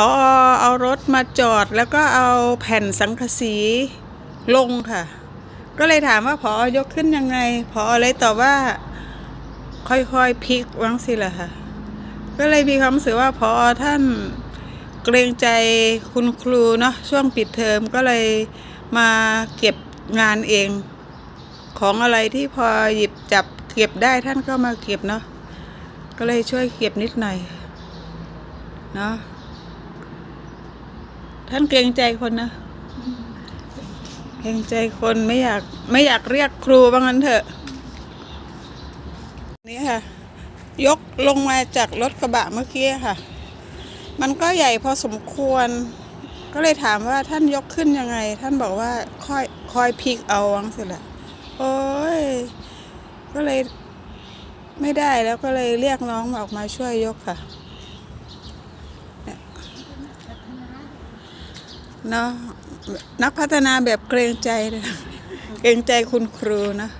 พอเอารถมาจอดแล้วก็เอาแผ่นสังกะสีลงค่ะ ก็เลยถามว่าพอยกขึ้นยังไงพอเลยตอบว่า ค่อยๆพลิกวังสิล่ะค่ะ ก็เลยมีความรู้สึกว่าพอท่านเกรงใจคุณครูเนาะช่วงปิดเทอมก็เลยมาเก็บงานเอง ของอะไรที่พอหยิบจับเก็บได้ท่านก็มาเก็บเนาะก็เลยช่วยเก็บนิดหน่อยเนาะ ท่านเกรงใจคนนะ เกรงใจคนไม่อยากไม่อยากเรียกครูว่างั้นเถอะ นี่ค่ะ ยกลงมาจากรถกระบะเมื่อกี้ค่ะ มันก็ใหญ่พอสมควร ก็เลยถามว่าท่านยกขึ้นยังไง ท่านบอกว่าค่อยค่อยพลิกเอาวังสิละโอ้ย ก็เลยไม่ได้แล้วก็เลยเรียกน้องออกมาช่วยยกค่ะเนี่ย เนาะนักพัฒนาแบบเกรงใจเลยเกรงใจคุณครูนะ